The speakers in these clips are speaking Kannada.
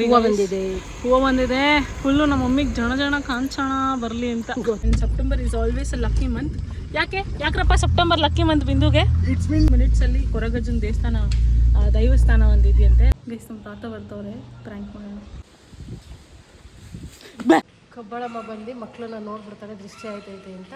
ಹೂವು ಬಂದಿದೆ. ಹೂವ ಬಂದಿದೆ. ಫುಲ್ಲು ನಮ್ಮ ಮಮ್ಮಿಗೆ ಜನ ಜನ ಕಾಂಚಣ ಬರಲಿ ಅಂತ. September is always lucky month ಯಾಕೆ? ಯಾಕ್ರಪ್ಪ ಸೆಪ್ಟೆಂಬರ್ ಲಕ್ಕಿ ಮಂತ್ ಬಿಂದುಗೆ? ಇಟ್ಸ್ ಮೀನ್ ಮಿನಿಟ್ಸ್ ಅಲ್ಲಿ ಕೊರಗಜ್ಜನ ದೇವಸ್ಥಾನ ದೈವಸ್ಥಾನ ಒಂದಿದೆಯಂತೆ. ಬೇಸ್ ನಮ್ಮ ತಾತ ಬರ್ತವ್ರೆ ಪ್ರ್ಯಾಂಕ್ ಮಾಡೋಣ. ಕಬ್ಬಳಮ್ಮ ಬಂದು ಮಕ್ಕಳನ್ನ ನೋಡ್ಬಿಡ್ತಾರೆ ದೃಷ್ಟಿ ಆಯ್ತೈತೆ ಅಂತ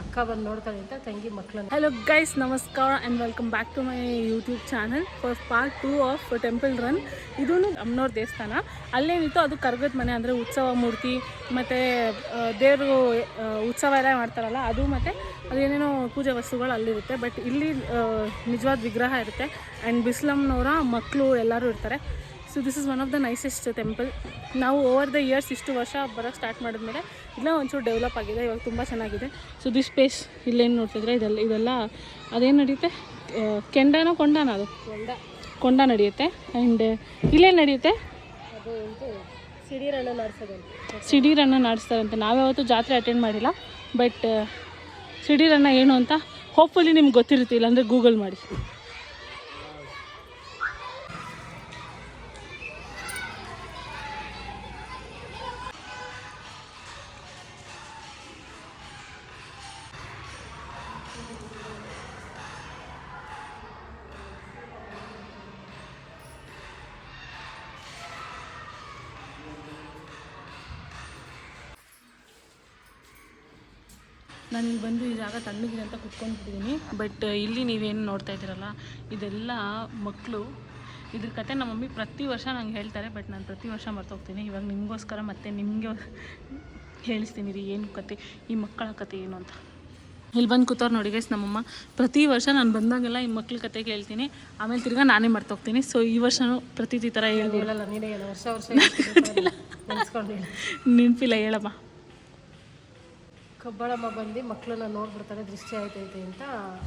ಅಕ್ಕ ಬಂದು ನೋಡ್ತಾಳೆ ಅಂತ ತಂಗಿ ಮಕ್ಕಳನ್ನ. ಹಲೋ ಗೈಸ್ ನಮಸ್ಕಾರ and welcome back to my YouTube channel for part two of temple run ಇದೂ ಅಮ್ಮನವ್ರ ದೇವಸ್ಥಾನ. ಅಲ್ಲೇನಿತ್ತು ಅದು ಕರ್ಗದ ಮನೆ, ಅಂದರೆ ಉತ್ಸವ ಮೂರ್ತಿ, ಮತ್ತು ದೇವರು ಉತ್ಸವ ಎಲ್ಲ ಮಾಡ್ತಾರಲ್ಲ, ಅದು ಮತ್ತು ಅದೇನೇನೋ ಪೂಜೆ ವಸ್ತುಗಳು ಅಲ್ಲಿರುತ್ತೆ. ಬಟ್ ಇಲ್ಲಿ ನಿಜವಾದ ವಿಗ್ರಹ ಇರುತ್ತೆ. ಆ್ಯಂಡ್ ಬಿಸ್ಲಮ್ನವರ ಮಕ್ಕಳು ಎಲ್ಲರೂ ಇರ್ತಾರೆ. So this is one of the nicest temple ನಾವು ಓವರ್ ದ ಇಯರ್ಸ್ ಇಷ್ಟು ವರ್ಷ ಬರೋಕ್ಕೆ ಸ್ಟಾರ್ಟ್ ಮಾಡಿದ್ಮೇಲೆ ಇಲ್ಲ ಒಂಚೂರು ಡೆವಲಪ್ ಆಗಿದೆ ಇವಾಗ ತುಂಬ ಚೆನ್ನಾಗಿದೆ. ಸೊ ದಿಸ್ ಪ್ಲೇಸ್ ಇಲ್ಲೇನು ನೋಡ್ತಿದ್ರೆ ಇದೆಲ್ಲ ಇದೆಲ್ಲ ಅದೇನು ನಡೆಯುತ್ತೆ? ಕೆಂಡನೋ ಕೊಂಡನ ಅದು? ಕೊಂಡ. ಕೊಂಡ ನಡೆಯುತ್ತೆ. ಆ್ಯಂಡ್ ಇಲ್ಲೇನು ನಡೆಯುತ್ತೆ? ಸಿಡಿರಣ್ಣ ನಡೆಸೋದಂತೆ. ಸಿಡಿ ರನ್ನ ನಡೆಸ್ತಾರಂತೆ. ನಾವ್ಯಾವತ್ತೂ ಜಾತ್ರೆ ಅಟೆಂಡ್ ಮಾಡಿಲ್ಲ. ಬಟ್ ಸಿಡಿ ರನ್ನ ಏನು ಅಂತ ಹೋಪ್ಫುಲಿ ನಿಮ್ಗೆ ಗೊತ್ತಿರುತ್ತೆ ಇಲ್ಲಾಂದರೆ ಗೂಗಲ್ ಮಾಡಿ. ನಾನು ಇಲ್ಲಿ ಬಂದು ಈ ಜಾಗ ತಣ್ಣಗಿದೆ ಅಂತ ಕುತ್ಕೊಂಡ್ಬಿಟ್ಟಿದ್ದೀನಿ ಬಟ್ ಇಲ್ಲಿ ನೀವೇನು ನೋಡ್ತಾ ಇದ್ದೀರಲ್ಲ ಇದೆಲ್ಲ ಮಕ್ಕಳು ಇದ್ರ ಕತೆ ನಮ್ಮ ಮಮ್ಮಿ ಪ್ರತಿ ವರ್ಷ ನಂಗೆ ಹೇಳ್ತಾರೆ ಬಟ್ ನಾನು ಪ್ರತಿ ವರ್ಷ ಮರ್ತೋಗ್ತೀನಿ. ಇವಾಗ ನಿಮಗೋಸ್ಕರ ಮತ್ತೆ ನಿಮಗೆ ಹೇಳಿಸ್ತೀನಿ ರೀ ಏನು ಕತೆ ಈ ಮಕ್ಕಳ ಕತೆ ಏನು ಅಂತ. ಇಲ್ಲಿ ಬಂದು ಕೂತವ್ರು ನೋಡಿ ಗೈಸ್ ನಮ್ಮಮ್ಮ ಪ್ರತಿ ವರ್ಷ ನಾನು ಬಂದಾಗೆಲ್ಲ ಈ ಮಕ್ಳ ಕತೆ ಕೇಳ್ತೀನಿ ಆಮೇಲೆ ತಿರ್ಗಾ ನಾನೇ ಮರ್ತೋಗ್ತೀನಿ. ಸೊ ಈ ವರ್ಷನೂ ಪ್ರತಿ ಥರ ಹೇಳಿ ಹೇಳಲ್ಲ ನೀನೇ ಹೇಳ ವರ್ಷ ವರ್ಷ ನೆನಪಿಲ್ಲ ಹೇಳಮ್ಮ. ಕಬ್ಬಳಮ್ಮ ಬಂದು ಮಕ್ಕಳನ್ನ ನೋಡ್ಬಿಡ್ತಾಳೆ ದೃಷ್ಟಿ ಆಯ್ತೈತೆ ಅಂತ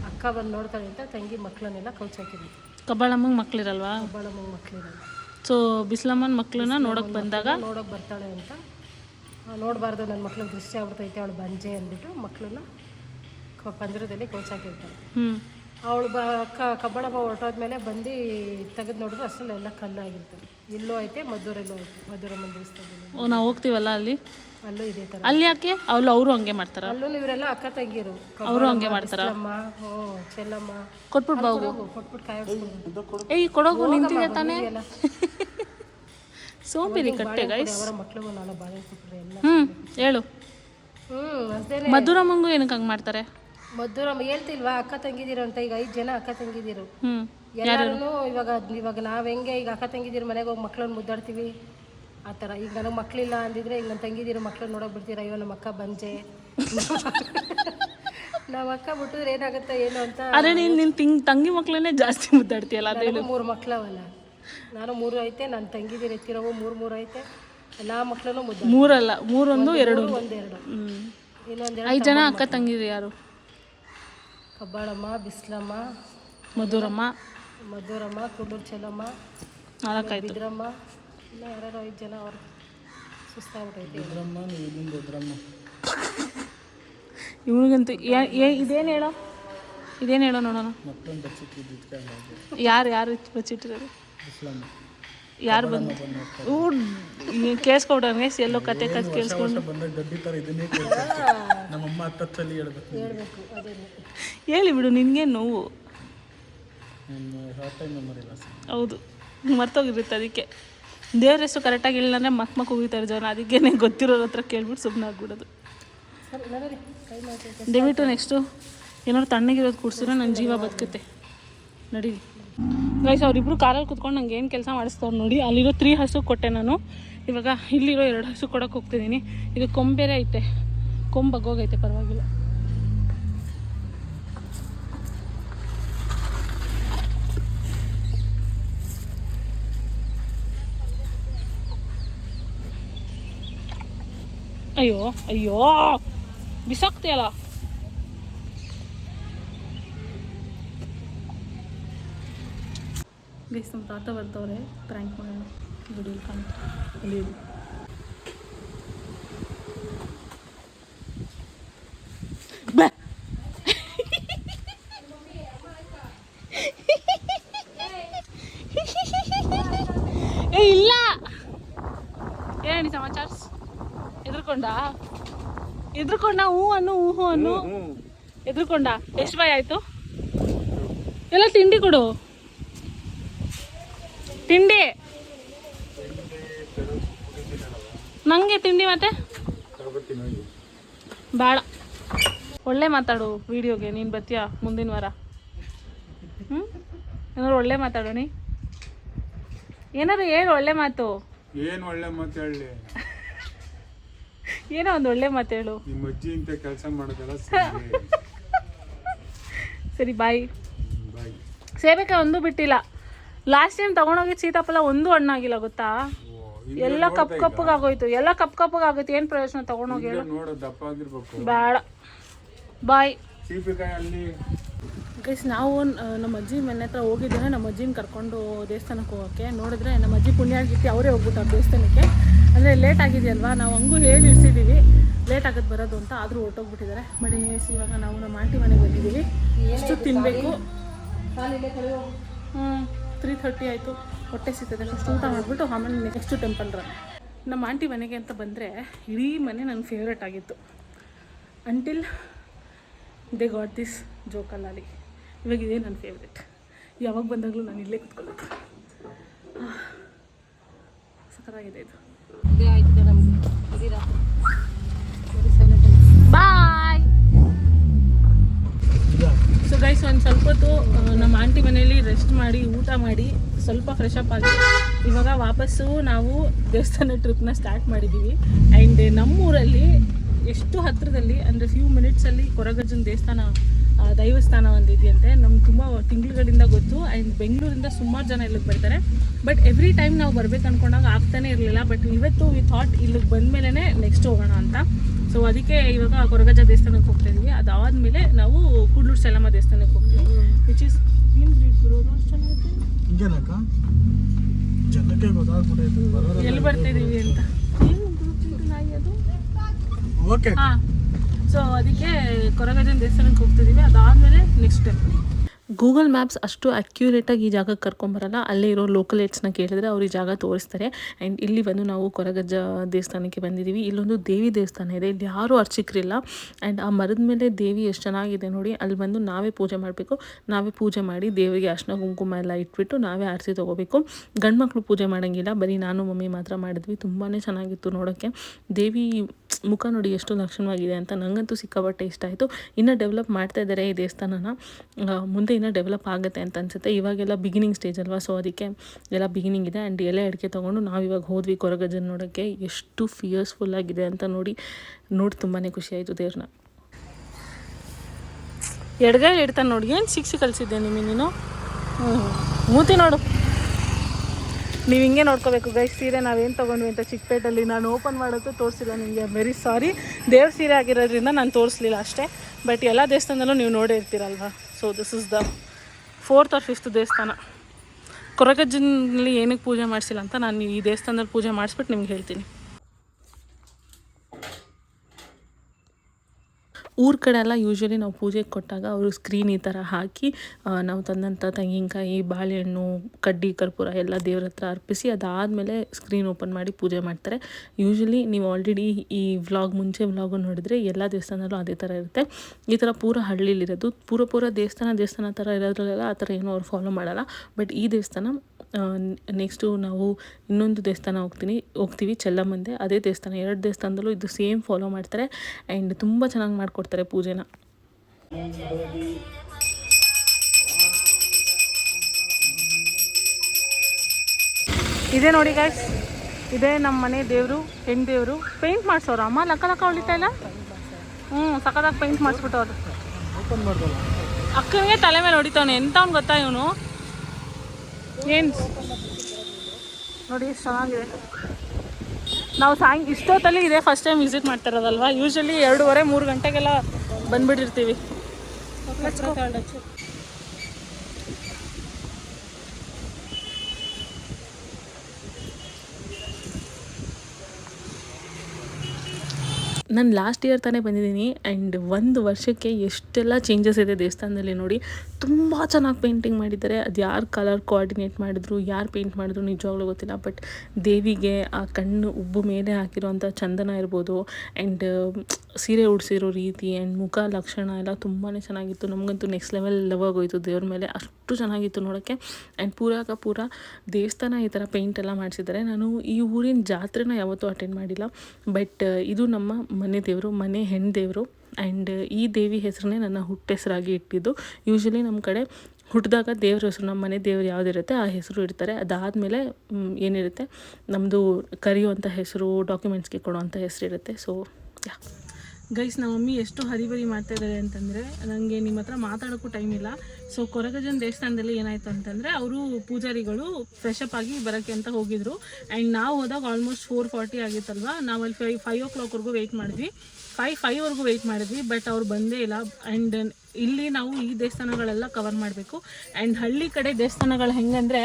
ಅಕ್ಕ ಬಂದು ನೋಡ್ತಾಳೆ ಅಂತ ತಂಗಿ ಮಕ್ಕಳನ್ನೆಲ್ಲ ಕೌಚಾಕಿದ್ವಿ ಕಬ್ಬಾಳಮ್ಮಂಗೆ ಮಕ್ಳಿರಲ್ವಾ? ಕಬ್ಬಳಮ್ಮ ಮಕ್ಕಳಿರಲ್ಲ ಸೊ ಬಿಸ್ಲಮ್ಮನ ಮಕ್ಕಳನ್ನ ನೋಡೋಕೆ ಬಂದಾಗ? ನೋಡೋಕೆ ಬರ್ತಾಳೆ ಅಂತ. ನೋಡಬಾರ್ದು ನನ್ನ ಮಕ್ಳಿಗೆ ದೃಷ್ಟಿ ಆಗ್ಬಿಡ್ತೈತೆ ಅವಳು ಬಂಜೆ ಅಂದ್ಬಿಟ್ಟು ಮಕ್ಕಳನ್ನ ಪಂಜರದಲ್ಲಿ ಕೋಚಾಕಿರ್ತಾಳೆ ಹ್ಞೂ ಅವಳು ಬ ಕ ಬಾ ಹೊರಟೋದ್ಮೇಲೆ ಬಂದು ತೆಗೆದು ನೋಡಿದ್ರೆ ಅಷ್ಟರಲ್ಲಿ ಎಲ್ಲ ಕಲ್ಲಾಗಿರ್ತವೆ ಇಲ್ಲೂ ಐತೆ ಮದ್ದೂರಲ್ಲೂ ಐತೆ ಮಧುರ ದೇವಸ್ಥಾನದಲ್ಲಿ. ನಾವು ಹೋಗ್ತೀವಲ್ಲ ಅಲ್ಲಿ? ಅಲ್ಲೂ ಇದೇ ಥರ ಅಲ್ಲಿ ಯಾಕೆ? ಅವ್ರು ಅವರು ಹಂಗೆ ಮಾಡ್ತಾರೆ? ಅಲ್ಲೂ ಇವರೆಲ್ಲ ಅಕ್ಕ ತಂಗಿರು. ಅವರು ಹಂಗೆ ಮಾಡ್ತಾರೆ? ಅಮ್ಮ ಹ್ಞೂ ಚೆಲ್ಲಮ್ಮ. ಕೊಟ್ಬಿಟ್ಟು ಬಾವು. ಹೋಗು, ಕೊಟ್ಬಿಟ್ಟು ಕಾಯಿ ಏಯ್ ಕೊಡೋಗು ನಿಂತಿದೆ ತಾನೇ? ಸೋಂಬೇರಿ ಕಟ್ಟೆ ಗೈಸ್ ಅವರ ಮಕ್ಕಳಿಗೂ ನಾನು ಬಾಳೆ ಕೊಟ್ಟರೆ ಎಲ್ಲ. ಹ್ಞೂ ಹೇಳು. ಹ್ಞೂ ಮಧುರಮ್ಮಂಗೂ ಏನಕ್ಕೆ ಹಂಗೆ ಮಾಡ್ತಾರೆ? ಮದ್ದೂರಮ್ಮ ಹೇಳ್ತಿಲ್ವಾ? ಅಕ್ಕ ತಂಗಿದಿರು ಅಂತ ಈಗ ಐದು ಜನ ಅಕ್ಕ ತಂಗಿದಿರು. ಎಲ್ಲರೂ ಇವಾಗ ಇವಾಗ ನಾವು ಹೆಂಗೆ ಈಗ ಅಕ್ಕ ತಂಗಿದಿರು ಮನೆಗೆ ಹೋಗಿ ಮಕ್ಳನ್ನ ಮುದ್ದಾಡ್ತೀವಿ. ಆ ಥರ. ಈಗ ನನಗೆ ಮಕ್ಳಿಲ್ಲ ಅಂದಿದ್ರೆ ಈಗ ನನ್ನ ತಂಗಿದಿರು ಮಕ್ಳನ್ನ ನೋಡೋಕೆ ಬಿಡ್ತೀರಾ? ಅಯ್ಯೋ ನಮ್ಮ ಅಕ್ಕ ಬಂಜೆ. ನಮ್ಮ ಅಕ್ಕ ಬಿಟ್ಟಿದ್ರೆ ಏನಾಗುತ್ತೆ ಏನು ಅಂತ ಅದೇ ನೀನು ನಿನ್ನ ತಿಂಗ್ ತಂಗಿ ಮಕ್ಳನ್ನೇ ಜಾಸ್ತಿ ಮುದ್ದಾಡ್ತೀಯಲ್ಲ ಅದೇನು ಮೂರು ಮಕ್ಳವಲ್ಲ. ನಾನು ಮೂರು ಐತೆ ನನ್ನ ತಂಗಿದಿರು ಎತ್ತಿರೋವು ಮೂರು ಮೂರು ಐತೆ. ಎಲ್ಲಾ ಮಕ್ಳನ್ನು ಮುದ್ದ ಮೂರಲ್ಲ ಮೂರೊಂದು ಎರಡು. ಒಂದೆರಡು. ಇನ್ನೊಂದೆರಡು ಐದು ಜನ ಅಕ್ಕ ತಂಗಿದ್ರು ಯಾರು? ಕಬ್ಬಾಳಮ್ಮ ಬಿಸ್ಲಮ್ಮ ಮಧುರಮ್ಮ ಮಧುರಮ್ಮ ಕುಡೂರು ಚೆಲ್ಲಮ್ಮ ನಾಲ್ಕೈದು. ಬಿದ್ರಮ್ಮ ಇಲ್ಲ ಯಾರು ಐದು ಜನ ಅವ್ರು ಸುಸ್ತಾಗ್ಬಿಟ್ಟೈತೆ ಇವ್ನಿಗಂತೂ ಏ- ಏ- ಇದೇನು ಹೇಳೋ? ಇದೇನು ಹೇಳೋ ನೋಡೋಣ. ಯಾರು ಯಾರು ಬಚ್ಚಿಟ್ಟಿರೋದು? ಯಾರು ಬಂದು ಊ ಕೇಳಿಸ್ಕೊಬಿಟ್ಟವ್ರೆ ಎಲ್ಲೋ ಕತೆ ಕತೆ ಕೇಳಿಸ್ಕೊಂಡು ಬಂದಾಗ ಗಡ್ಡಿ ಥರ ಇದನ್ನೇ ನಮ್ಮಮ್ಮ ಹತ್ತಲ್ಲಿ ಹೇಳ್ಬೇಕು ಹೇಳ್ಬೇಕು ಹೇಳಿ ಬಿಡು ನಿನಗೆ ನೋವು? ನಿಮ್ಮ ಶಾರ್ಟ್ ಟೈಮ್ ಮೆಮೊರಿ ಲಾಸ್ ಹೌದು ಮರ್ತೋಗಿರುತ್ತೆ ಅದಕ್ಕೆ. ದೇವ್ರ ಹೆಸರು ಕರೆಕ್ಟಾಗಿ ಹೇಳಿಲ್ಲ ಅಂದರೆ ಮಕ್ ಮಕ್ ಹೋಗಿತಾರೆ ಜನ ಅದಕ್ಕೆ ಗೊತ್ತಿರೋರ ಹತ್ರ ಕೇಳ್ಬಿಟ್ಟು ಸುಮ್ಮನೆ ಆಗ್ಬಿಡೋದು. ದಯವಿಟ್ಟು ನೆಕ್ಸ್ಟು ಏನಾದ್ರು ತಣ್ಣಗಿರೋದು ಕೂಡ್ಸಿದ್ರೆ ನನ್ನ ಜೀವ ಬದುಕುತ್ತೆ. ನಡೀರಿ ಗೈಸ್ ಅವರಿಬ್ರು ಕಾರಲ್ಲಿ ಕುತ್ಕೊಂಡು ನಂಗೆ ಏನು ಕೆಲಸ ಮಾಡಿಸ್ತವ್ರು ನೋಡಿ, ಅಲ್ಲಿರೋ ತ್ರೀ ಹಸು ಕೊಟ್ಟೆ ನಾನು. ಇವಾಗ ಇಲ್ಲಿರೋ ಎರಡು ಹಸು ಕೊಡೋಕೆ ಹೋಗ್ತಿದ್ದೀನಿ ಇದು ಕೊಂಬೇರೆ ಐತೆ. ಕೊಂಬಗೋಗೈತೆ ಪರವಾಗಿಲ್ಲ. ಅಯ್ಯೋ ಅಯ್ಯೋ, ಬಿಸಾಕ್ತಿಯಲ್ಲ? ಗೈಸ್ ನಮ್ಮ ತಾತ ಬರ್ತವ್ರೆ ಪ್ರ್ಯಾಂಕ್ ಮಾಡೋಣ. ಅಲ್ಲಿ ಏ ಇಲ್ಲ. ಏನೇಳಿ ಸಮಾಚಾರ? ಎದ್ರುಕೊಂಡ? ಎದ್ರುಕೊಂಡ? ಹೂ ಅನ್ನು ಹೂ ಅನ್ನು. ಎದ್ರಕೊಂಡ? ಎಷ್ಟು ಭಯ ಆಯ್ತು? ಎಲ್ಲ ತಿಂಡಿ ಕೊಡು. ತಿಂಡಿ? ನಂಗೆ ತಿಂಡಿ ಮತ್ತೆ? ಬೇಡ ಒಳ್ಳೆ ಮಾತಾಡು ವಿಡಿಯೋಗೆ ನೀನು ಬರ್ತೀಯಾ ಮುಂದಿನ ವಾರ? ಹ್ಞೂ ಏನಾದ್ರು ಒಳ್ಳೆ ಮಾತಾಡು ನೀ. ಏನಾದ್ರು ಹೇಳು ಒಳ್ಳೆ ಮಾತು. ಏನ್ ಒಳ್ಳೆ ಮಾತು ಹೇಳಿ? ಏನೋ ಒಂದು ಒಳ್ಳೆ ಮಾತು ಹೇಳು. ನಿಮ್ಮ ಅಜ್ಜಿ ಕೆಲಸ ಮಾಡೋದಲ್ಲ ಸರಿ ಬಾಯ್. ಬಾಯ್. ಸೇಬೇಕಾ ಒಂದು ಬಿಟ್ಟಿಲ್ಲ. ಲಾಸ್ಟ್ ಟೈಮ್ ತಗೊಂಡೋಗಿ ಸೀತಾಫಲ ಒಂದು ಹಣ್ಣಾಗಿಲ್ಲ ಗೊತ್ತಾ? ಎಲ್ಲ ಕಪ್ ಕಪ್ಪಗಾಗೋಯ್ತು. ಎಲ್ಲ ಕಪ್ ಕಪ್ಪಗಾಗೋಯ್ತು ಏನು ಪ್ರಯೋಜನ ತಗೊಂಡೋಗಿ ಹೇಳು? ನೋಡೋ ದಪ್ಪ ಆಗಿರ್ಬೇಕು. ಬೇಡ. ಬಾಯ್. ಸೀಪಿಕಾಯಿ ಅಲ್ಲಿ ಗೈಸ್ ನಾವು ನಮ್ಮ ಅಜ್ಜಿ ಮನೆ ಹತ್ರ ಹೋಗಿದ್ದೇನೆ ನಮ್ಮ ಅಜ್ಜಿನ ಕರ್ಕೊಂಡು ದೇವಸ್ಥಾನಕ್ಕೆ ಹೋಗೋಕ್ಕೆ. ನೋಡಿದ್ರೆ ನಮ್ಮ ಅಜ್ಜಿ ಪುಣ್ಯಾಗಿತ್ತು ಅವರೇ ಹೋಗ್ಬಿಟ್ಟು ಆ ದೇವಸ್ಥಾನಕ್ಕೆ. ಅಂದರೆ ಲೇಟ್ ಆಗಿದೆಯಲ್ವಾ? ನಾವು ಹಂಗೂ ಹೇಳಿ ಇಳಿಸಿದ್ದೀವಿ ಲೇಟ್ ಆಗುತ್ತೆ ಬರೋದು ಅಂತ ಆದರೂ ಹೊರ್ಟೋಗ್ಬಿಟ್ಟಿದ್ದಾರೆ. ಬಟ್ ಇವಾಗ ನಾವು ನಮ್ಮ ಆಂಟಿ ಮನೆಗೆ ಬಂದಿದ್ದೀವಿ. ಎಷ್ಟು ತಿನ್ನಬೇಕು ಹ್ಞೂ ತ್ರೀ ಥರ್ಟಿ ಆಯಿತು ಹೊಟ್ಟೆ ಸಿಗ್ತದೆ. ಫಸ್ಟ್ ಊಟ ಮಾಡಿಬಿಟ್ಟು ಆಮೇಲೆ ನೆಕ್ಸ್ಟ್ ಟೆಂಪಲ್ ರನ್ ನಮ್ಮ ಆಂಟಿ ಮನೆಗೆ ಅಂತ ಬಂದರೆ ಇಡೀ ಮನೆ ನನ್ನ ಫೇವ್ರೇಟ್ ಆಗಿತ್ತು. ಅಂಟಿಲ್ ದೇ ಗಾಟ್ ದಿಸ್ ಜೋಕಲ್ಲಿ ಇವಾಗ ಇದೇ ನನ್ನ ಫೇವ್ರೇಟ್ ಯಾವಾಗ ಬಂದಾಗಲೂ ನಾನು ಇಲ್ಲೇ ಕುತ್ಕೊಳ್ಳೋದು. ಸಕತ್ತಾಗಿದೆ ಸಖತ್ತಾಗಿದೆ ಇದು. ಬಾಯ್ ಸೊ ಗೈಸ್ ಒಂದು ಸ್ವಲ್ಪ ಹೊತ್ತು ನಮ್ಮ ಆಂಟಿ ಮನೆಯಲ್ಲಿ ರೆಸ್ಟ್ ಮಾಡಿ, ಊಟ ಮಾಡಿ, ಸ್ವಲ್ಪ ಫ್ರೆಶ್ ಅಪ್ ಆಗಿ, ಇವಾಗ ವಾಪಸ್ಸು ನಾವು ದೇವಸ್ಥಾನ ಟ್ರಿಪ್ನ ಸ್ಟಾರ್ಟ್ ಮಾಡಿದ್ದೀವಿ ಆ್ಯಂಡ್ ನಮ್ಮೂರಲ್ಲಿ ಎಷ್ಟು ಹತ್ತಿರದಲ್ಲಿ ಅಂದರೆ ಫ್ಯೂ ಮಿನಿಟ್ಸಲ್ಲಿ ಕೊರಗಜ್ಜನ ದೇವಸ್ಥಾನ ದೈವಸ್ಥಾನ ಒಂದಿದೆಯಂತೆ ನಮ್ಗೆ ತುಂಬ ತಿಂಗಳುಗಳಿಂದ ಗೊತ್ತು. ಆ್ಯಂಡ್ ಬೆಂಗಳೂರಿಂದ ಸುಮಾರು ಜನ ಇಲ್ಲಿಗೆ ಬರ್ತಾರೆ. ಬಟ್ ಎವ್ರಿ ಟೈಮ್ ನಾವು ಬರ್ಬೇಕು ಅಂದ್ಕೊಂಡಾಗ ಆಗ್ತಾನೆ ಇರಲಿಲ್ಲ. ಬಟ್ ಇವತ್ತು ವಿ ಥಾಟ್ ಇಲ್ಲಿಗೆ ಬಂದಮೇಲೆ ನೆಕ್ಸ್ಟ್ ಹೋಗೋಣ ಅಂತ. ಸೊ ಅದಕ್ಕೆ ಇವಾಗ ಕೊರಗಜ್ಜ ದೇವಸ್ಥಾನಕ್ಕೆ ಹೋಗ್ತಾ ಇದೀವಿ. ಅದಾದ್ಮೇಲೆ ನಾವು ಕೂಡ್ಲೂರು ಸೆಲಮ್ಮ ದೇವಸ್ಥಾನಕ್ಕೆ ಹೋಗ್ತೀವಿ. ವಿಚ್ ಇಸ್ ಏನು ಬರೋದು ಅಷ್ಟು ಚೆನ್ನಾಗಿದೆ ಜನಕ್ಕೆ ಗೊತ್ತಾಗ್ಬಿಟ್ಟೈತೆ ಎಲ್ಲಿ ಬರ್ತಾ ಅಂತ. ನಾಯಿ ಅದು? ಓಕೆ ಹಾಂ. ಸೊ ಅದಕ್ಕೆ ಕೊರಗಜ್ಜನ ದೇವಸ್ಥಾನಕ್ಕೆ ಹೋಗ್ತಿದ್ದೀವಿ ಅದಾದಮೇಲೆ ನೆಕ್ಸ್ಟ್ ಸ್ಟೆಪ್ ಗೂಗಲ್ ಮ್ಯಾಪ್ಸ್ ಅಷ್ಟು ಅಕ್ಯುರೇಟಾಗಿ ಈ ಜಾಗಕ್ಕೆ ಕರ್ಕೊಂಬರಲ್ಲ ಅಲ್ಲೇ ಇರೋ ಲೋಕಲ್ ಏಟ್ಸ್ನ ಕೇಳಿದ್ರೆ ಅವ್ರು ಈ ಜಾಗ ತೋರಿಸ್ತಾರೆ. ಆ್ಯಂಡ್ ಇಲ್ಲಿ ಬಂದು ನಾವು ಕೊರಗಜ್ಜ ದೇವಸ್ಥಾನಕ್ಕೆ ಬಂದಿದ್ದೀವಿ ಇಲ್ಲೊಂದು ದೇವಿ ದೇವಸ್ಥಾನ ಇದೆ. ಇಲ್ಲಿ ಯಾರೂ ಅರ್ಚಕರಿಲ್ಲ. ಆ್ಯಂಡ್ ಆ ಮರದ ಮೇಲೆ ದೇವಿ ಎಷ್ಟು ಚೆನ್ನಾಗಿದೆ ನೋಡಿ, ಅಲ್ಲಿ ಬಂದು ನಾವೇ ಪೂಜೆ ಮಾಡಬೇಕು. ನಾವೇ ಪೂಜೆ ಮಾಡಿ ದೇವರಿಗೆ ಅರ್ಶನ ಕುಂಕುಮ ಎಲ್ಲ ಇಟ್ಬಿಟ್ಟು ನಾವೇ ಆರಿಸಿ ತೊಗೋಬೇಕು. ಗಂಡು ಮಕ್ಕಳು ಪೂಜೆ ಮಾಡೋಂಗಿಲ್ಲ. ಬರೀ ನಾನು ಮಮ್ಮಿ ಮಾತ್ರ ಮಾಡಿದ್ವಿ. ತುಂಬಾ ಚೆನ್ನಾಗಿತ್ತು ನೋಡೋಕ್ಕೆ. ದೇವಿ ಮುಖ ನೋಡಿ ಎಷ್ಟು ಲಕ್ಷಣವಾಗಿದೆ ಅಂತ ನನಗಂತೂ ಸಿಕ್ಕಾಪಟ್ಟೆ ಇಷ್ಟ ಆಯಿತು. ಇನ್ನೂ ಡೆವಲಪ್ ಮಾಡ್ತಾ ಇದ್ದಾರೆ ಈ ದೇವಸ್ಥಾನನ. ಮುಂದೆ ಇನ್ನೂ ಡೆವಲಪ್ ಆಗುತ್ತೆ ಅಂತ ಅನಿಸುತ್ತೆ. ಇವಾಗೆಲ್ಲ ಬಿಗಿನಿಂಗ್ ಸ್ಟೇಜ್ ಅಲ್ವಾ? ಸೊ ಅದಕ್ಕೆ ಎಲ್ಲ ಬಿಗಿನಿಂಗ್ ಇದೆ ಆ್ಯಂಡ್ ಎಲೆ ಅಡಿಕೆ ತೊಗೊಂಡು ನಾವು ಇವಾಗ ಹೋದ್ವಿ ಕೊರಗಜನ್ ನೋಡೋಕ್ಕೆ. ಎಷ್ಟು ಫಿಯರ್ಸ್ಫುಲ್ ಆಗಿದೆ ಅಂತ ನೋಡಿ ನೋಡಿ ತುಂಬಾ ಖುಷಿ ಆಯಿತು ದೇವ್ರನ್ನ ಎಡಗೈ ಇಡ್ತಾನೆ ನೋಡಿ. ಏನು ಸಿಕ್ಸಿ ಕಲಿಸಿದ್ದೆ ನಿಮಗೆ ನೀನು? ಹ್ಞೂ ಮೂತಿ ನೋಡು. ನೀವು ಹಿಂಗೆ ನೋಡ್ಕೋಬೇಕು ಗೈಸ್ ಸೀರೆ ನಾವೇನು ತೊಗೊಂಡ್ವಿ ಅಂತ ಚಿಕ್ಕಪೇಟಲ್ಲಿ ನಾನು ಓಪನ್ ಮಾಡೋದು ತೋರಿಸಿಲ್ಲ ನಿಮಗೆ. ವೆರಿ ಸಾರಿ ದೇವ್ರ ಸೀರೆ ಆಗಿರೋದ್ರಿಂದ ನಾನು ತೋರಿಸ್ಲಿಲ್ಲ ಅಷ್ಟೇ. ಬಟ್ ಎಲ್ಲ ದೇವಸ್ಥಾನದಲ್ಲೂ ನೀವು ನೋಡೇ ಇರ್ತೀರಲ್ವ so this is the fourth or fifth ದೇವಸ್ಥಾನ. ಕೊರಗಜ್ಜನಲ್ಲಿ ಏನಕ್ಕೆ ಪೂಜೆ ಮಾಡಿಸಿಲ್ಲ ಅಂತ ನಾನು ಈ ದೇವಸ್ಥಾನದಲ್ಲಿ ಪೂಜೆ ಮಾಡಿಸ್ಬಿಟ್ಟು ನಿಮ್ಗೆ ಹೇಳ್ತೀನಿ. ಊರ ಕಡೆ ಎಲ್ಲ ಯೂಶ್ವಲಿ ನಾವು ಪೂಜೆಗೆ ಕೊಟ್ಟಾಗ ಅವರು ಸ್ಕ್ರೀನ್ ಈ ಥರ ಹಾಕಿ ನಾವು ತಂದಂಥ ತೆಂಗಿನಕಾಯಿ, ಬಾಳೆಹಣ್ಣು, ಕಡ್ಡಿ, ಕರ್ಪೂರ ಎಲ್ಲ ದೇವ್ರ ಹತ್ರ ಅರ್ಪಿಸಿ ಅದಾದಮೇಲೆ ಸ್ಕ್ರೀನ್ ಓಪನ್ ಮಾಡಿ ಪೂಜೆ ಮಾಡ್ತಾರೆ. ಯೂಶ್ವಲಿ ನೀವು ಆಲ್ರೆಡಿ ಈ ವ್ಲಾಗ್ ಮುಂಚೆ ವ್ಲಾಗು ನೋಡಿದ್ರೆ ಎಲ್ಲ ದೇವಸ್ಥಾನದಲ್ಲೂ ಅದೇ ಥರ ಇರುತ್ತೆ. ಈ ಥರ ಪೂರ ಹಳ್ಳಿಲಿರೋದು ಪೂರ ಪೂರ ದೇವಸ್ಥಾನ ದೇವಸ್ಥಾನ ಥರ ಇರೋದ್ರಲ್ಲೆಲ್ಲ ಆ ಥರ ಏನೂ ಅವ್ರು ಫಾಲೋ ಮಾಡಲ್ಲ. ಬಟ್ ಈ ದೇವಸ್ಥಾನ ನೆಕ್ಸ್ಟು ನಾವು ಇನ್ನೊಂದು ದೇವಸ್ಥಾನ ಹೋಗ್ತೀನಿ, ಹೋಗ್ತೀವಿ ಚೆಲ್ಲಮ್ಮಂದೆ. ಅದೇ ದೇವಸ್ಥಾನ. ಎರಡು ದೇವಸ್ಥಾನದಲ್ಲೂ ಇದು ಸೇಮ್ ಫಾಲೋ ಮಾಡ್ತಾರೆ. ಆ್ಯಂಡ್ ತುಂಬ ಚೆನ್ನಾಗಿ ಮಾಡಿಕೊಡ್ತಾರೆ. ಪೂಜೆನ. ಇದೇ ನೋಡಿ ಗಾಯ್ಸ್ ಇದೇ ನಮ್ಮ ಮನೆ ದೇವರು ಹೆಣ್ಣು ದೇವರು ಪೇಂಟ್ ಮಾಡಿಸೋರು, ಅಮ್ಮ ಲಕ್ಕ ಲಕ್ಕ ಹೊಳಿತಾ ಇಲ್ಲ? ಹ್ಞೂ ಸಖತ್ತಾಗಿ ಪೇಂಟ್ ಮಾಡಿಸ್ಬಿಟ್ಟವ್ರು ಅಕ್ಕನಿಗೆ ತಲೆ ಮೇಲೆ ಹೊಡಿತಾವನೆ, ಎಂಥವ್ನು ಗೊತ್ತಾ ಇವನು? ಏನು? ನೋಡಿ, ಚೆನ್ನಾಗಿದೆ. ನಾವು ಸಾಯಂ ಇಷ್ಟೊತ್ತಲ್ಲಿ ಇದೇ ಫಸ್ಟ್ ಟೈಮ್ ವಿಸಿಟ್ ಮಾಡ್ತಾ ಇರೋದಲ್ವಾ ಯೂಶಲಿ ಎರಡೂವರೆ ಮೂರು ಗಂಟೆಗೆಲ್ಲ ಬಂದ್ಬಿಟ್ಟಿರ್ತೀವಿ. ನಾನು ಲಾಸ್ಟ್ ಇಯರ್ ತಾನೇ ಬಂದಿದ್ದೀನಿ ಆ್ಯಂಡ್ ಒಂದು ವರ್ಷಕ್ಕೆ ಎಷ್ಟೆಲ್ಲ ಚೇಂಜಸ್ ಇದೆ ದೇವಸ್ಥಾನದಲ್ಲಿ ನೋಡಿ, ತುಂಬ ಚೆನ್ನಾಗಿ ಪೇಂಟಿಂಗ್ ಮಾಡಿದ್ದಾರೆ. ಅದು ಯಾರು ಕಲರ್ ಕೋಆರ್ಡಿನೇಟ್ ಮಾಡಿದ್ರು, ಯಾರು ಪೇಂಟ್ ಮಾಡಿದ್ರು ನಿಜವಾಗ್ಲೂ ಗೊತ್ತಿಲ್ಲ ಬಟ್ ದೇವಿಗೆ ಆ ಕಣ್ಣು ಉಬ್ಬು ಮೇಲೆ ಹಾಕಿರೋಂಥ ಚಂದನ ಇರ್ಬೋದು ಆ್ಯಂಡ್ ಸೀರೆ ಉಡಿಸಿರೋ ರೀತಿ ಆ್ಯಂಡ್ ಮುಖ ಲಕ್ಷಣ ಎಲ್ಲ ತುಂಬಾ ಚೆನ್ನಾಗಿತ್ತು. ನಮಗಂತೂ ನೆಕ್ಸ್ಟ್ ಲೆವೆಲ್ ಲವ್ ಆಗೋಯ್ತು ದೇವ್ರ ಮೇಲೆ. ಅಷ್ಟು ಚೆನ್ನಾಗಿತ್ತು ನೋಡೋಕ್ಕೆ. ಆ್ಯಂಡ್ ಪೂರಾಗ ಪೂರ ದೇವಸ್ಥಾನ ಈ ಥರ ಪೇಂಟ್ ಎಲ್ಲ ಮಾಡಿಸಿದ್ದಾರೆ. ನಾನು ಈ ಊರಿನ ಜಾತ್ರೆನ ಯಾವತ್ತೂ ಅಟೆಂಡ್ ಮಾಡಿಲ್ಲ. ಬಟ್ ಇದು ನಮ್ಮ ಮನೆ ದೇವರು, ಮನೆ ಹೆಣ್ಣು ದೇವರು. ಆ್ಯಂಡ್ ಈ ದೇವಿ ಹೆಸರನ್ನೇ ನನ್ನ ಹುಟ್ಟೆಸರಾಗಿ ಇಟ್ಟಿದ್ದು. ಯೂಶ್ವಲಿ ನಮ್ಮ ಕಡೆ ಹುಟ್ಟಿದಾಗ ದೇವ್ರ ಹೆಸರು ನಮ್ಮ ಮನೆ ದೇವ್ರು ಯಾವುದಿರುತ್ತೆ ಆ ಹೆಸರು ಇಡ್ತಾರೆ. ಅದಾದಮೇಲೆ ಏನಿರುತ್ತೆ? ನಮ್ಮದು ಕರೆಯುವಂಥ ಹೆಸರು ಡಾಕ್ಯುಮೆಂಟ್ಸ್ಗೆ ಕೊಡುವಂಥ ಹೆಸರು ಇರುತ್ತೆ. ಸೊ ಯಾ ಗೈಸ್ ನಮ್ಮ ಮಮ್ಮಿ ಎಷ್ಟು ಹರಿಬರಿ ಮಾಡ್ತಾ ಇದ್ದಾರೆ ಅಂತಂದರೆ ನನಗೆ ನಿಮ್ಮ ಹತ್ರ ಮಾತಾಡೋಕ್ಕೂ ಟೈಮ್ ಇಲ್ಲ. ಸೊ ಕೊರಗಜನ್ ದೇವಸ್ಥಾನದಲ್ಲಿ ಏನಾಯಿತು ಅಂತಂದರೆ, ಅವರು ಪೂಜಾರಿಗಳು ಫ್ರೆಶ್ ಅಪ್ ಆಗಿ ಬರೋಕ್ಕೆ ಅಂತ ಹೋಗಿದ್ರು. ಆ್ಯಂಡ್ ನಾವು ಹೋದಾಗ ಆಲ್ಮೋಸ್ಟ್ ಫೋರ್ ಫಾರ್ಟಿ ಆಗಿತ್ತಲ್ವ? ನಾವು ಅಲ್ಲಿ ಫೈ ಫೈವ್ ಓ ಕ್ಲಾಕ್ವರೆಗೂ ವೆಯ್ಟ್ ಮಾಡಿದ್ವಿ. ಫೈವ್ ಫೈವ್ವರೆಗೂ ವೆಯ್ಟ್ ಮಾಡಿದ್ವಿ ಬಟ್ ಅವ್ರು ಬಂದೇ ಇಲ್ಲ. ಆ್ಯಂಡ್ ಇಲ್ಲಿ ನಾವು ಈ ದೇವಸ್ಥಾನಗಳೆಲ್ಲ ಕವರ್ ಮಾಡಬೇಕು. ಆ್ಯಂಡ್ ಹಳ್ಳಿ ಕಡೆ ದೇವಸ್ಥಾನಗಳು ಹೆಂಗಂದರೆ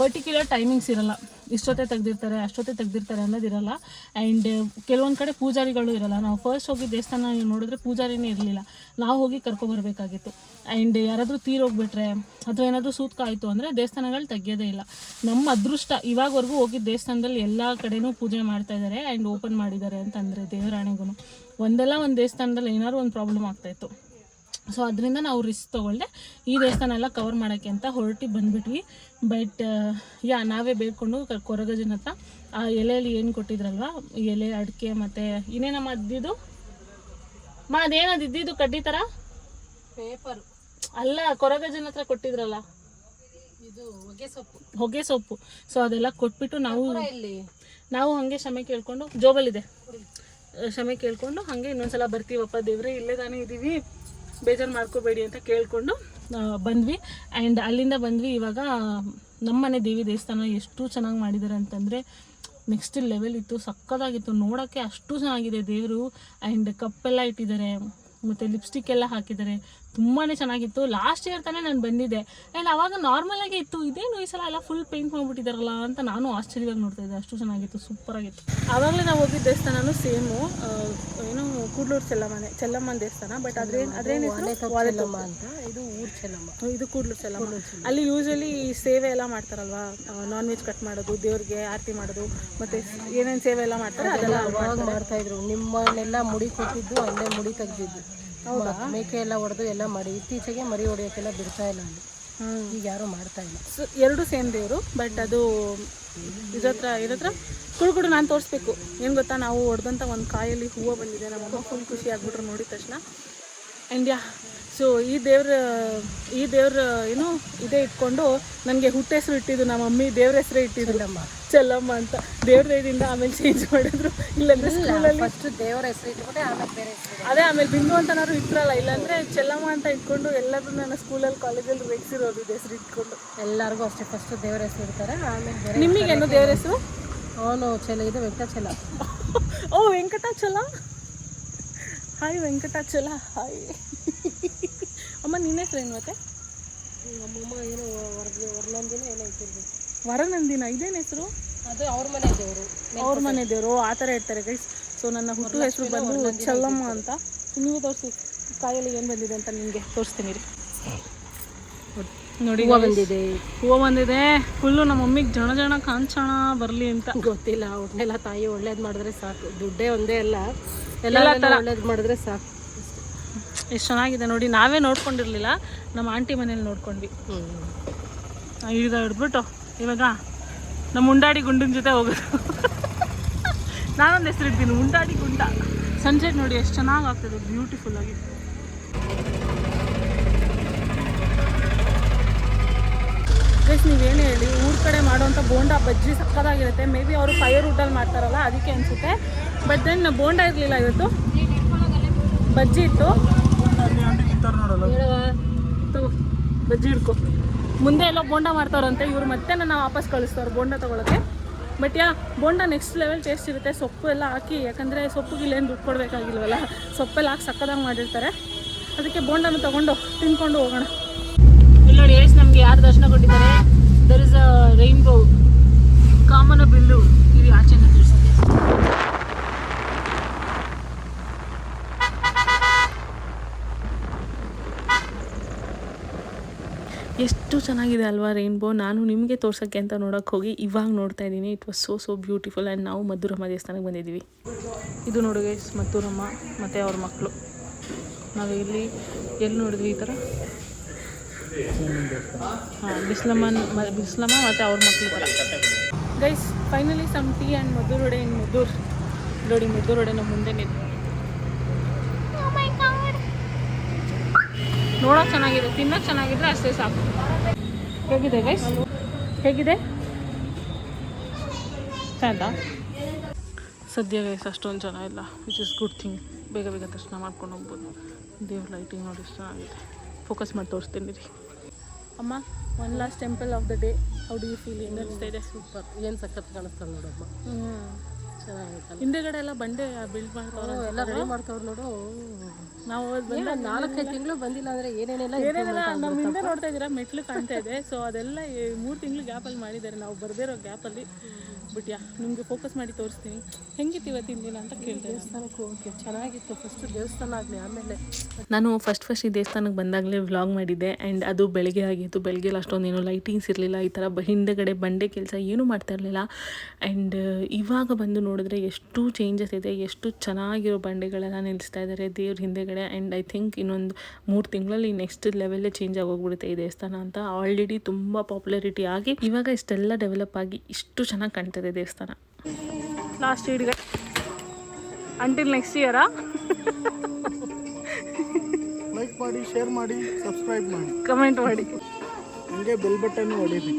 ಪರ್ಟಿಕ್ಯುಲರ್ ಟೈಮಿಂಗ್ಸ್ ಇರಲ್ಲ. ಇಷ್ಟೊತ್ತೆ ತೆಗ್ದಿರ್ತಾರೆ, ಅಷ್ಟೊತ್ತೆ ತೆಗ್ದಿರ್ತಾರೆ ಅನ್ನೋದಿರಲ್ಲ ಆ್ಯಂಡ್ ಕೆಲವೊಂದು ಕಡೆ ಪೂಜಾರಿಗಳು ಇರಲ್ಲ. ನಾವು ಫಸ್ಟ್ ಹೋಗಿ ದೇವಸ್ಥಾನ ನೋಡಿದ್ರೆ ಪೂಜಾರಿನೇ ಇರಲಿಲ್ಲ. ನಾವು ಹೋಗಿ ಕರ್ಕೊಬರ್ಬೇಕಾಗಿತ್ತು ಆ್ಯಂಡ್ ಯಾರಾದರೂ ತೀರೋಗ್ಬಿಟ್ರೆ ಅಥವಾ ಏನಾದರೂ ಸೂತ್ಕ ಆಯಿತು ಅಂದರೆ ದೇವಸ್ಥಾನಗಳು ತೆಗಿಯೋದೇ ಇಲ್ಲ. ನಮ್ಮ ಅದೃಷ್ಟ, ಇವಾಗವರೆಗೂ ಹೋಗಿದ್ದ ದೇವಸ್ಥಾನದಲ್ಲಿ ಎಲ್ಲ ಕಡೆನೂ ಪೂಜೆ ಮಾಡ್ತಾ ಇದ್ದಾರೆ ಆ್ಯಂಡ್ ಓಪನ್ ಮಾಡಿದ್ದಾರೆ ಅಂತಂದರೆ ದೇವರಾಣೆಗೂ ಒಂದಲ್ಲ ಒಂದು ದೇವಸ್ಥಾನದಲ್ಲಿ ಏನಾದ್ರು ಒಂದು ಪ್ರಾಬ್ಲಮ್ ಆಗ್ತಾಯಿತ್ತು ಸೊ ಅದರಿಂದ ನಾವು ರಿಸ್ಕ್ ತೊಗೊಳ್ದೆ ಈ ದೇವಸ್ಥಾನ ಎಲ್ಲ ಕವರ್ ಮಾಡೋಕ್ಕೆ ಅಂತ ಹೊರಟಿ ಬಂದ್ಬಿಟ್ವಿ. ಬಟ್ ಯಾ ನಾವೇ ಬೇಡ್ಕೊಂಡು ಕೊರಗಜನ ಹತ್ರ ಆ ಎಲೆಯಲ್ಲಿ ಏನು ಕೊಟ್ಟಿದ್ರಲ್ವ? ಎಲೆ ಅಡಿಕೆ ಮತ್ತು ಇನ್ನೇನಮ್ಮ ಅದ್ದಿದ್ದು ಮಾ ಅದೇನದು ಇದ್ದಿದ್ದು ಕಡ್ಡಿ ಥರ ಪೇಪರ್ ಅಲ್ಲ ಕೊರಗಜನ ಹತ್ರ ಕೊಟ್ಟಿದ್ರಲ್ಲ? ಇದು ಹೊಗೆ ಸೊಪ್ಪು. ಹೊಗೆ ಸೊಪ್ಪು. ಸೊ ಅದೆಲ್ಲ ಕೊಟ್ಬಿಟ್ಟು ನಾವು ನಾವು ಹಂಗೆ ಕ್ಷಮೆ ಕೇಳ್ಕೊಂಡು ಜೋಬಲ್ಲಿದೆ. ಕ್ಷಮೆ ಕೇಳ್ಕೊಂಡು ಹಾಗೆ ಇನ್ನೊಂದ್ಸಲ ಬರ್ತೀವಪ್ಪ ದೇವ್ರೆ ಇಲ್ಲೇ ತಾನೇ ಇದ್ದೀವಿ ಬೇಜಾರು ಮಾಡ್ಕೋಬೇಡಿ ಅಂತ ಕೇಳಿಕೊಂಡು ಬಂದ್ವಿ. ಆ್ಯಂಡ್ ಅಲ್ಲಿಂದ ಬಂದ್ವಿ. ಇವಾಗ ನಮ್ಮನೆ ದೇವಿ ದೇವಸ್ಥಾನ ಎಷ್ಟು ಚೆನ್ನಾಗಿ ಮಾಡಿದ್ದಾರೆ ಅಂತಂದರೆ ನೆಕ್ಸ್ಟ್ ಲೆವೆಲ್ ಇತ್ತು. ಸಕ್ಕದಾಗಿತ್ತು. ನೋಡೋಕ್ಕೆ ಅಷ್ಟು ಚೆನ್ನಾಗಿದೆ ದೇವರು. ಆ್ಯಂಡ್ ಕಪ್ಪೆಲ್ಲ ಇಟ್ಟಿದ್ದಾರೆ. ಮತ್ತು ಲಿಪ್ಸ್ಟಿಕ್ ಎಲ್ಲ ಹಾಕಿದ್ದಾರೆ. ತುಂಬಾ ಚೆನ್ನಾಗಿತ್ತು. ಲಾಸ್ಟ್ ಇಯರ್ ತಾನೇ ನಾನು ಬಂದಿದ್ದೆ. ಆ್ಯಂಡ್ ಅವಾಗ ನಾರ್ಮಲ್ ಆಗಿ ಇತ್ತು. ಇದೇನು ಈ ಸಲ ಎಲ್ಲ ಫುಲ್ ಪೇಂಟ್ ಮಾಡ್ಬಿಟ್ಟಿದಾರಲ್ಲ ಅಂತ ನಾನು ಆಶ್ಚರ್ಯವಾಗಿ ನೋಡ್ತಾ ಇದ್ದೆ. ಅಷ್ಟು ಚೆನ್ನಾಗಿತ್ತು ಸೂಪರ್ ಆಗಿತ್ತು. ಆವಾಗಲೇ ನಾವು ಹೋಗಿದ್ದ ದೇವಸ್ಥಾನನೂ ಸೇಮು ಏನು ಕೂಡ್ಲೂರು ಚೆಲ್ಲಮ್ಮನೆ ಚೆಲ್ಲಮ್ಮನ ದೇವಸ್ಥಾನ ಬಟ್ ಅದ್ರೇನು ಅದ್ರೇನು ಅಂತ ಇದು ಊರ್ ಚೆಲ್ಲಮ್ಮ. ಇದು ಕೂಡ್ಲೂರ್ ಚೆಲ್ಲಮ್ಮ. ಅಲ್ಲಿ ಯೂಶಲಿ ಸೇವೆ ಎಲ್ಲ ಮಾಡ್ತಾರಲ್ವಾ? ನಾನ್ ವೆಜ್ ಕಟ್ ಮಾಡೋದು ದೇವ್ರಿಗೆ ಆರತಿ ಮಾಡೋದು ಮತ್ತೆ ಏನೇನು ಸೇವೆ ಎಲ್ಲ ಮಾಡ್ತಾರೆ ಅದೆಲ್ಲ ಅವಾಗ ಮಾಡ್ತಾ ಇದ್ರು. ನಿಮ್ಮನ್ನೆಲ್ಲ ಮುಡಿ ಕೊಟ್ಟಿದ್ದು ಅಲ್ಲೇ ಮುಡಿ ತೆಗ್ದಿದ್ದು. ಮೇಕೆ ಎಲ್ಲ ಹೊಡೆದು ಎಲ್ಲ ಮಾಡಿ ಇತ್ತೀಚೆಗೆ ಮರಿ ಹೊಡೆಯೋಕ್ಕೆಲ್ಲ ಬಿಡ್ತಾ ಇಲ್ಲ ಅಲ್ಲಿ. ಈಗ ಯಾರು ಮಾಡ್ತಾ ಇಲ್ಲ. ಸೊ ಎರಡು ಸೇಮ್ ದೇವರು ಬಟ್ ಅದು ಇದತ್ರ ಇದತ್ರ ಕುಡುಗುಡು ಕುಡು ನಾನು ತೋರಿಸ್ಬೇಕು. ಏನು ಗೊತ್ತಾ? ನಾವು ಹೊಡೆದಂಥ ಒಂದು ಕಾಯಲ್ಲಿ ಹೂವು ಬಂದಿದೆ. ನಮ್ಮಮ್ಮ ಫುಲ್ ಖುಷಿ ಆಗ್ಬಿಟ್ರು ನೋಡಿದ ತಕ್ಷಣ. ಆ್ಯಂಡ್ ಯಾ ಸೊ ಈ ದೇವ್ರ ಈ ದೇವ್ರ ಏನು ಇದೇ ಇಟ್ಕೊಂಡು ನನಗೆ ಹುಟ್ಟ ಹೆಸರು ಇಟ್ಟಿದ್ದು ನಮ್ಮ ಮಮ್ಮಿ ದೇವ್ರ ಹೆಸರೇ ಇಟ್ಟಿದ್ರು ಚೆಲ್ಲಮ್ಮ. ಅಂತ. ದೇವ್ರ ದಯದಿಂದ ಆಮೇಲೆ ಚೇಂಜ್ ಮಾಡಿದ್ರು. ಇಲ್ಲಾಂದ್ರೆ ಸ್ಕೂಲಲ್ಲಿ ಫಸ್ಟ್ ದೇವ್ರ ಹೆಸರು ಇಟ್ಕೊಂಡೆ ಆಮೇಲೆ ಬೇರೆ ಅದೇ ಆಮೇಲೆ ಬಿಂದು ಅಂತನಾದ್ರು ಇಟ್ರಲ್ಲ ಇಲ್ಲಾಂದ್ರೆ ಚೆಲ್ಲಮ್ಮ ಅಂತ ಇಟ್ಕೊಂಡು ಎಲ್ಲರೂ ನನ್ನ ಸ್ಕೂಲಲ್ಲಿ ಕಾಲೇಜಲ್ಲಿ ರೇಗಿಸಿರೋದು ಇದು ಹೆಸರು ಇಟ್ಕೊಂಡು. ಎಲ್ಲರಿಗೂ ಅಷ್ಟೇ ಫಸ್ಟ್ ದೇವ್ರ ಹೆಸರು ಇಡ್ತಾರೆ ಆಮೇಲೆ ಬೇರೆ ನಿಮಗೇನು ದೇವ್ರ ಹೆಸರು? ಅವನು ಚೆಲ ಇದು ವೆಂಕಟಾಚಲ. ಓ ವೆಂಕಟಾಚಲ? ಹಾಯ್ ವೆಂಕಟಾಚಲ ಹಾಯ್ ಅಮ್ಮ ನಿನ್ನ ಹೆಸರು ಏನು ಮತ್ತೆ? ನಮ್ಮಮ್ಮ ಏನೋ ವರ್ಣಂದಿನ ಏನೋ ಇಟ್ಟಿರ್ಬೇಕು ವರನಂದಿನ ಇದೇನು ಹೆಸರು? ಅದು ಅವ್ರ ಮನೆ ದೇವರು ಅವ್ರ ಮನೆ ದೇವರು ಆ ಥರ ಇರ್ತಾರೆ ಗೈಸ್ ಸೊ ನನ್ನ ಹುಟ್ಟು ಹೆಸರು ಬಂದು ಚಲ್ಲಮ್ಮ ಅಂತ. ನೀವು ತೋರಿಸಿ ಕಾಯಲ್ಲಿ ಏನು ಬಂದಿದೆ ಅಂತ ನಿಮಗೆ ತೋರಿಸ್ತೀನಿ ರೀ ನೋಡಿ ಹೂವು ಬಂದಿದೆ. ಹೂವು ಬಂದಿದೆ. ಫುಲ್ಲು ನಮ್ಮ ಮಮ್ಮಿಗೆ ಜನ ಜನ ಕಾಂಚಣ ಬರಲಿ ಅಂತ. ಗೊತ್ತಿಲ್ಲ ಒಳ್ಳೆಲ್ಲ ತಾಯಿ ಒಳ್ಳೇದು ಮಾಡಿದ್ರೆ ಸಾಕು. ದುಡ್ಡೇ ಒಂದೇ ಅಲ್ಲ. ಎಲ್ಲ ಒಳ್ಳೇದು ಮಾಡಿದ್ರೆ ಸಾಕು. ಎಷ್ಟು ಚೆನ್ನಾಗಿದೆ ನೋಡಿ, ನಾವೇ ನೋಡ್ಕೊಂಡಿರಲಿಲ್ಲ, ನಮ್ಮ ಆಂಟಿ ಮನೇಲಿ ನೋಡ್ಕೊಂಡ್ವಿ. ಈಗ ಹಿಡ್ಬಿಟ್ಟು ಇವಾಗ ನಮ್ಮ ಉಂಡಾಡಿ ಗುಂಡಿನ ಜೊತೆ ಹೋಗೋದು. ನಾನೊಂದು ಹೆಸರು ಇದ್ದೀನಿ ಉಂಡಾಡಿ ಗುಂಡ. ಸಂಜೆ ನೋಡಿ ಎಷ್ಟು ಚೆನ್ನಾಗಿ ಆಗ್ತದೆ ಬ್ಯೂಟಿಫುಲ್ ಆಗಿ. ಗೈಸ್ ನೀವೇನು ಹೇಳಿ, ಊರ ಕಡೆ ಮಾಡುವಂಥ ಬೋಂಡ ಬಜ್ಜಿ ಸಕ್ಕದಾಗಿರುತ್ತೆ. ಮೇ ಬಿ ಅವರು ಫೈರ್ ಊಟಲ್ಲಿ ಮಾಡ್ತಾರಲ್ಲ, ಅದಕ್ಕೆ ಅನಿಸುತ್ತೆ. ಬಟ್ ದೆನ್ ಬೋಂಡ ಇರಲಿಲ್ಲ ಇವತ್ತು. ಬಜ್ಜಿ ಇತ್ತು. ತಗೋ ಬಜ್ಜಿ ಹಿಡ್ಕೊ. ಮುಂದೆ ಎಲ್ಲ ಬೋಂಡ ಮಾಡ್ತಾರಂತೆ ಇವ್ರು ಮತ್ತೆ ನನ್ನ ವಾಪಸ್ ಕಳಿಸ್ತಾರೆ ಬೋಂಡ ತೊಗೊಳಕ್ಕೆ. But yeah, bonda next level taste ಇರುತ್ತೆ. ಸೊಪ್ಪು ಎಲ್ಲ ಹಾಕಿ, ಯಾಕಂದರೆ ಸೊಪ್ಪಿಗೆ ಇಲ್ಲೇನು ದುಡ್ಡು ಕೊಡಬೇಕಾಗಿಲ್ವಲ್ಲ? ಸೊಪ್ಪೆಲ್ಲ ಹಾಕಿ ಸಕ್ಕದಾಗಿ ಮಾಡಿರ್ತಾರೆ. ಅದಕ್ಕೆ ಬೋಂಡನ ತೊಗೊಂಡು ತಿನ್ಕೊಂಡು ಹೋಗೋಣ. ಇಲ್ಲಿ ನೋಡಿ ಎಷ್ಟು ನಮಗೆ ಯಾರು ದರ್ಶನ ಕೊಟ್ಟಿದ್ದಾರೆ? ದರ್ ಇಸ್ ಅ ರೈನ್ಬೋ ಕಾಮನ ಬಿಲ್ಲು ಇದು ಆಚೆ ತಿಳಿಸೋದು ಎಷ್ಟು ಚೆನ್ನಾಗಿದೆ ಅಲ್ವಾ ರೈನ್ಬೋ ನಾನು ನಿಮಗೆ ತೋರ್ಸೋಕ್ಕೆ ಅಂತ ನೋಡೋಕ್ಕೆ ಹೋಗಿ ಇವಾಗ ನೋಡ್ತಾ ಇದ್ದೀನಿ. It was so so beautiful and ನಾವು ಮಧುರಮ್ಮ ದೇವಸ್ಥಾನಕ್ಕೆ ಬಂದಿದ್ದೀವಿ. ಇದು ನೋಡಿ ಗೈಸ್ ಮಧುರಮ್ಮ ಮತ್ತು ಅವ್ರ ಮಕ್ಕಳು ನಾವು ಇಲ್ಲಿ ಎಲ್ಲಿ ನೋಡಿದ್ವಿ ಈ ಥರ ಹಾಂ ಬಿಸ್ಲಮ್ಮನ ಬಿಸ್ಲಮ್ಮ ಮತ್ತು ಅವ್ರ ಮಕ್ಕಳು ಥರ guys finally some tea and Maddur vade in Maddur. ನೋಡಿ, ಮದ್ದೂರ್ ಒಡೆ ನಮ್ಮ ಮುಂದೆ ನಿಂತು ನೋಡೋಕೆ ಚೆನ್ನಾಗಿದೆ ತಿನ್ನೋಕೆ ಚೆನ್ನಾಗಿದ್ರೆ ಅಷ್ಟೇ ಸಾಕು. ಹೇಗಿದೆ ಗೈಸ್ ಹೇಗಿದೆ? ಚಂದ? ಸದ್ಯ ಗೈಸ್ ಅಷ್ಟೊಂದು ಜನ ಇಲ್ಲ ವಿಚ್ ಇಸ್ ಗುಡ್ ಥಿಂಗ್ ಬೇಗ ಬೇಗ ದರ್ಶನ ಮಾಡ್ಕೊಂಡು ಹೋಗ್ಬೋದು. ದೇವ್ರ ಲೈಟಿಂಗ್ ನೋಡಿ ಚೆನ್ನಾಗಿದೆ. ಫೋಕಸ್ ಮಾಡಿ ತೋರಿಸ್ತೀನಿ ರೀ ಅಮ್ಮ one last temple of the day how do you feel ಏನು ಅನಿಸ್ತಾ ಇದೆ? ಸೂಪರ್. ಏನು ಸಖತ್ ಕಾಣಿಸ್ತಾರೆ ನೋಡಮ್ಮ. ಹಿಂದೆಗಡೆ ಎಲ್ಲ ಬಂಡೆ ಬಿಲ್ಡ್ ಮಾಡ್ತಾವ್ರೆ ಎಲ್ಲ ರೆಡಿ ಮಾಡ್ತಾವ್ರು ನೋಡು. ನಾವು ನಾಲ್ಕೈದು ತಿಂಗಳು ಬಂದಿಲ್ಲ ಅಂದ್ರೆ ಏನೇನೆಲ್ಲ ಏನೇನೆಲ್ಲ ನಮ್ಮ ಹಿಂದೆ ನೋಡ್ತಾ ಇದ್ದೀರಾ ಮೆಟ್ಲು ಕಾಣ್ತಾ ಇದೆ. ಸೊ ಅದೆಲ್ಲ ಮೂರು ತಿಂಗಳು ಗ್ಯಾಪಲ್ಲಿ ಮಾಡಿದ್ದಾರೆ. ನಾವು ಬರ್ದಿರೋ ಗ್ಯಾಪಲ್ಲಿ ಬಟ್ ಯಾ ನಿಮಗೆ ಫೋಕಸ್ ಮಾಡಿ ತೋರಿಸ್ತೀನಿ. ಹೆಂಗಿತ್ತು ಇವತ್ತಿನ ದಿನ ಅಂತ ಕೇಳಿದೆ ದೇವಸ್ಥಾನಕ್ಕೆ ಹೋಗಿ ಚೆನ್ನಾಗಿತ್ತು. ಫಸ್ಟ್ ದೇವಸ್ಥಾನ ಆಗಲಿ ಆಮೇಲೆ ನಾನು ಫಸ್ಟ್ ಫಸ್ಟ್ ಈ ದೇವಸ್ಥಾನಕ್ಕೆ ಬಂದಾಗಲೇ ವ್ಲಾಗ್ ಮಾಡಿದ್ದೆ ಆ್ಯಂಡ್ ಅದು ಬೆಳಗ್ಗೆ ಆಗಿತ್ತು. ಬೆಳಗ್ಗೆ ಅಷ್ಟೊಂದೇನು ಲೈಟಿಂಗ್ಸ್ ಇರಲಿಲ್ಲ ಈ ಥರ ಹಿಂದೆಗಡೆ ಬಂಡೆ ಕೆಲಸ ಏನೂ ಮಾಡ್ತಾ ಇರಲಿಲ್ಲ. ಆ್ಯಂಡ್ ಇವಾಗ ಬಂದು ನೋಡಿದ್ರೆ ಎಷ್ಟು ಚೇಂಜಸ್ ಇದೆ ಎಷ್ಟು ಚೆನ್ನಾಗಿರೋ ಬಂಡೆಗಳೆಲ್ಲ ನಿಲ್ಲಿಸ್ತಾ ಇದ್ದಾರೆ ದೇವ್ರ ಹಿಂದೆಗಡೆ. ಆ್ಯಂಡ್ ಐ ಥಿಂಕ್ ಇನ್ನೊಂದು ಮೂರು ತಿಂಗಳಲ್ಲಿ ನೆಕ್ಸ್ಟ್ ಲೆವೆಲ್ಲೇ ಚೇಂಜ್ ಆಗೋಗ್ಬಿಡುತ್ತೆ ಈ ದೇವಸ್ಥಾನ ಅಂತ. ಆಲ್ರೆಡಿ ತುಂಬ ಪಾಪ್ಯುಲಾರಿಟಿ ಆಗಿ ಇವಾಗ ಇಷ್ಟೆಲ್ಲ ಡೆವಲಪ್ ಆಗಿ ಇಷ್ಟು ಚೆನ್ನಾಗಿ ಕಾಣ್ತದೆ. ದೇವಸ್ಥಾನ. ಲಾಸ್ಟ್ ಇಡ್ಗೆ ಅಂಟಿಲ್ ನೆಕ್ಸ್ಟ್ ಇಯರಾ ಲೈಕ್ ಮಾಡಿ ಶೇರ್ ಮಾಡಿ ಸಬ್ಸ್ಕ್ರೈಬ್ ಮಾಡಿ. ಕಮೆಂಟ್ ಮಾಡಿ. ಹಂಗೆ ಬೆಲ್ ಬಟನ್ ಹೊಡೀರಿ.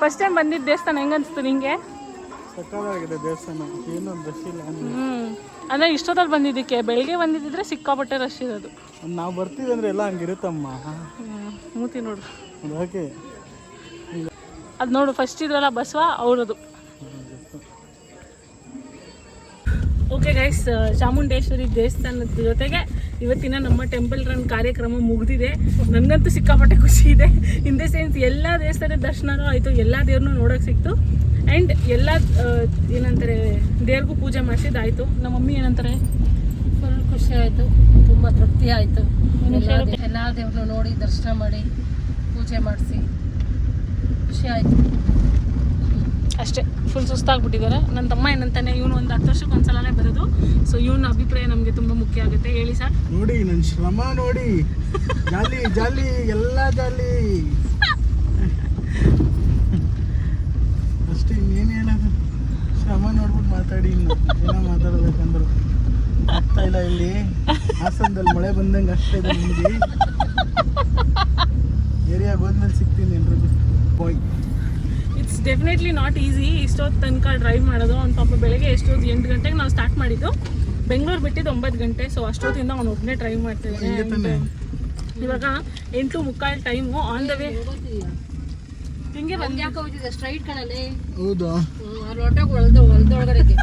ಫಸ್ಟ್ ಟೈಮ್ ಬಂದಿದ್ದ ದೇವಸ್ಥಾನ ಹೆಂಗನ್ಸ್ತು ನಿಂಗೆ? ಸಕ್ಕತ್ತಾಗಿದೆ ದೇವಸ್ಥಾನ. ಏನೊಂದು ರಶ್ ಇಲ್ಲ ಅಂದರೆ ಇಷ್ಟೊತ್ತಲ್ಲಿ ಬಂದಿದ್ದಕ್ಕೆ ಬೆಳಿಗ್ಗೆ ಬಂದಿದ್ದಿದ್ರೆ ಸಿಕ್ಕಾಪಟ್ಟೆ ರಶ್ ಇರೋದು. ನಾವು ಬರ್ತೀವಿ ಅಂದ್ರೆ ಎಲ್ಲ ಹಂಗಿರುತ್ತಮ್ಮ. ಮೂತಿ ನೋಡು. ಓಕೆ ಅದು ನೋಡು ಫಸ್ಟ್ ಇದ್ರಲ್ಲ ಬಸವ ಅವ್ರದ್ದು ಓಕೆ ಗೈಸ್ ಚಾಮುಂಡೇಶ್ವರಿ ದೇವಸ್ಥಾನದ ಜೊತೆಗೆ ಇವತ್ತಿನ ನಮ್ಮ ಟೆಂಪಲ್ ರನ್ ಕಾರ್ಯಕ್ರಮ ಮುಗಿದಿದೆ. ನನಗಂತೂ ಸಿಕ್ಕಾಪಟ್ಟೆ ಖುಷಿ ಇದೆ. ಇನ್ ದ ಸೆನ್ಸ್ ಎಲ್ಲ ದೇವಸ್ಥಾನದ ದರ್ಶನನೂ ಆಯಿತು ಎಲ್ಲ ದೇವ್ರನ್ನೂ ನೋಡೋಕೆ ಸಿಕ್ತು. ಆ್ಯಂಡ್ ಎಲ್ಲ ಏನಂತಾರೆ ದೇವ್ರಿಗೂ ಪೂಜೆ ಮಾಡಿಸಿದ್ದಾಯಿತು ನಮ್ಮ ಮಮ್ಮಿ ಏನಂತಾರೆ? ಫುಲ್ ಖುಷಿ ಆಯಿತು ತುಂಬ ತೃಪ್ತಿ ಆಯಿತು. ಎಲ್ಲ ದೇವ್ರನ್ನೂ ನೋಡಿ ದರ್ಶನ ಮಾಡಿ ಪೂಜೆ ಮಾಡಿಸಿ. ಖುಷಿ ಆಯಿತು. ಅಷ್ಟೇ. ಫುಲ್ ಸುಸ್ತಾಗ್ಬಿಟ್ಟಿದ್ದಾರೆ. ನನ್ನ ತಮ್ಮ ಏನಂತಾನೆ, ಇವನು ಒಂದು ಹತ್ತು ವರ್ಷಕ್ಕೆ ಒಂದ್ಸಲನೇ ಬರೋದು ಸೊ ಇವನ ಅಭಿಪ್ರಾಯ ನಮಗೆ ತುಂಬ ಮುಖ್ಯ ಆಗುತ್ತೆ. ಹೇಳಿ ಸರ್. ನೋಡಿ ನನ್ನ ಶ್ರಮ ನೋಡಿ. ಜಾಲಿ ಜಾಲಿ, ಎಲ್ಲ ಜಾಲಿ. ಅಷ್ಟೇ, ಇನ್ನೇನು ಹೇಳೋದು? ಶ್ರಮ ನೋಡ್ಬಿಟ್ಟು ಮಾತಾಡಿ ಇನ್ನು. ಏನೋ ಮಾತಾಡಬೇಕಂದ್ರು. ಆಗ್ತಾ ಇಲ್ಲ ಇಲ್ಲಿ. ಹಾಸನದಲ್ಲಿ ಮಳೆ ಬಂದಂಗೆ ಅಷ್ಟೇ ನಿಮಗೆ. ಡೆಫಿನೆಟ್ಲಿ ನಾಟ್ ಈಸಿ ಇಷ್ಟೊತ್ತು ತನಕ ಡ್ರೈವ್ ಮಾಡೋದು. ಅವ್ನು ಪಾಪ ಬೆಳಗ್ಗೆ ಎಷ್ಟೊತ್ತು? ಎಂಟು ಗಂಟೆಗೆ ನಾವು ಸ್ಟಾರ್ಟ್ ಮಾಡಿದ್ದು. ಬೆಂಗಳೂರು ಬಿಟ್ಟಿದ್ದು ಒಂಬತ್ತು ಗಂಟೆ. ಸೊ ಅಷ್ಟೊತ್ತಿಂದ ಅವ್ನು ಒಬ್ಬನೇ ಡ್ರೈವ್ ಮಾಡ್ತಿದ್ದಾನೆ ಇವಾಗ ಎಂಟು ಮುಕ್ಕಾಲು ಟೈಮು ಆನ್ ದ ವೇ ಹಿಂಗೆ ಬಂದು ಯಾಕೆ ಹೋಗಿದೆ ಸ್ಟ್ರೈಟ್ ಕಣಲ್ಲಿ. ಹೌದಾ? ಹೊಲ್ದ ಹೊಲ್ದೊಳಗಡೆಗೆ.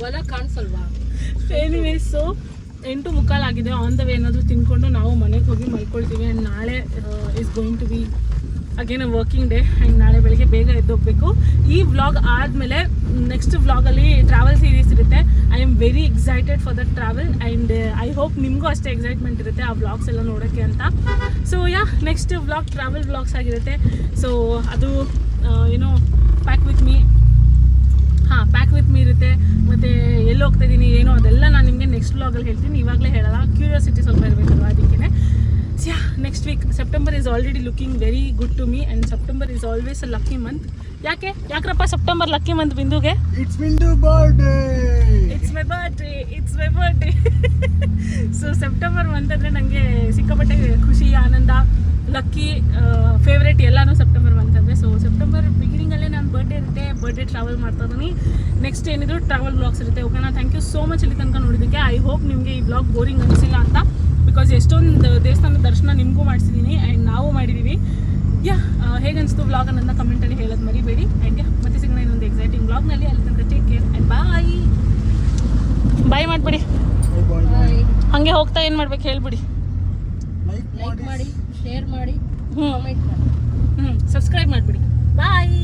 ಹೊಲ ಕಾಣಿಸಲ್ವಾ? ಸೊ ಎಂಟು ಮುಕ್ಕಾಲು ಆಗಿದೆ. ಆನ್ ದ ವೇ ಏನಾದರೂ ತಿನ್ಕೊಂಡು ನಾವು ಮನೆಗೆ ಹೋಗಿ ಮಲ್ಕೊಳ್ತೀವಿ. ಆ್ಯಂಡ್ ನಾಳೆ is going to be again working day and ನಾಳೆ ಬೆಳಿಗ್ಗೆ ಬೇಗ ಎದ್ದೋಗ್ಬೇಕು. ಈ ವ್ಲಾಗ್ ಆದಮೇಲೆ ನೆಕ್ಸ್ಟ್ ವ್ಲಾಗಲ್ಲಿ ಟ್ರಾವೆಲ್ ಸೀರೀಸ್ ಇರುತ್ತೆ. I am very excited for that travel and I hope ನಿಮಗೂ ಅಷ್ಟೇ ಎಕ್ಸೈಟ್ಮೆಂಟ್ ಇರುತ್ತೆ ಆ ವ್ಲಾಗ್ಸ್ ಎಲ್ಲ ನೋಡೋಕ್ಕೆ ಅಂತ. So yeah next vlog travel vlogs ಆಗಿರುತ್ತೆ. ಸೊ ಅದು ಏನೋ ಪ್ಯಾಕ್ ವಿತ್ ಮೀ ಹಾಂ ಪ್ಯಾಕ್ ವಿತ್ ಮೀ ಇರುತ್ತೆ. ಮತ್ತು ಎಲ್ಲಿ ಹೋಗ್ತಾ ಇದ್ದೀನಿ ಏನೋ ಅದೆಲ್ಲ ನಾನು ನಿಮಗೆ ನೆಕ್ಸ್ಟ್ ವ್ಲಾಗಲ್ಲಿ ಹೇಳ್ತೀನಿ. ಇವಾಗಲೇ ಹೇಳಲ್ಲ. ಕ್ಯೂರಿಯಾಸಿಟಿ ಸ್ವಲ್ಪ ಇರಬೇಕಲ್ವ ಅದಕ್ಕೆ yeah next week September is already looking very good to me and September is always a lucky month ಯಾಕೆ? ಯಾಕ್ರಪ್ಪ September lucky month ಬಿಂದುಗೆ? It's Bindu birthday it's my birthday it's my birthday so September month ಅಂದರೆ ನನಗೆ ಸಿಕ್ಕಾಪಟ್ಟೆ ಖುಷಿ ಆನಂದ ಲಕ್ಕಿ ಫೇವ್ರೇಟ್ ಎಲ್ಲನೂ ಸೆಪ್ಟೆಂಬರ್ ಮಂತ್ ಅಂದರೆ ಸೊ ಸೆಪ್ಟೆಂಬರ್ ಬಿಗಿನಿಂಗಲ್ಲೇ ನನ್ನ ಬರ್ಡೇ ಇರುತ್ತೆ. ಬರ್ಡೇ ಟ್ರಾವೆಲ್ ಮಾಡ್ತಾ ಇದ್ದೀನಿ ನೆಕ್ಸ್ಟ್ ಏನಿದ್ರು ಟ್ರಾವೆಲ್ ಬ್ಲಾಗ್ಸ್ ಇರುತ್ತೆ. ಓಕೆನಾ ಥ್ಯಾಂಕ್ ಯು ಸೋ ಮಚ್ ಇಲ್ಲಿ ತನಕ ನೋಡಿದ್ದಕ್ಕೆ. ಐ ಹೋಪ್ ನಿಮಗೆ ಈ ಬ್ಲಾಗ್ ಬೋರಿಂಗ್ ಅನಿಸಿಲ್ಲ ಅಂತ. ಬಿಕಾಸ್ ಎಷ್ಟೊಂದು ದೇವಸ್ಥಾನದ ದರ್ಶನ ನಿಮಗೂ ಮಾಡಿಸಿದ್ದೀನಿ ಆ್ಯಂಡ್ ನಾವು ಮಾಡಿದ್ದೀವಿ ಯಾ ಹೇಗೆ ಅನಿಸ್ತು ವ್ಲಾಗ್ ಅನ್ನೋದನ್ನ ಕಮೆಂಟಲ್ಲಿ ಹೇಳೋದು ಮರಿಬೇಡಿ. ಆ್ಯಂಡ್ ಯಾ ಮತ್ತೆ ಸಿಗೋಣ ಇನ್ನೊಂದು ಎಕ್ಸೈಟಿಂಗ್ ಬ್ಲಾಗ್ನಲ್ಲಿ ಅಲ್ಲಿ ತನಕ take care and bye bye ಮಾಡಿಬಿಡಿ. ಹಾಗೆ ಹೋಗ್ತಾ ಏನು ಮಾಡ್ಬೇಕು ಹೇಳ್ಬಿಡಿ. ಲೈಕ್ ಲೈಕ್ ಮಾಡಿ ಶೇರ್ ಮಾಡಿ ಹ್ಞೂ ಕಾಮೆಂಟ್ ಮಾಡಿ. ಹ್ಞೂ ಸಬ್ಸ್ಕ್ರೈಬ್ ಮಾಡಿಬಿಡಿ. ಬಾಯ್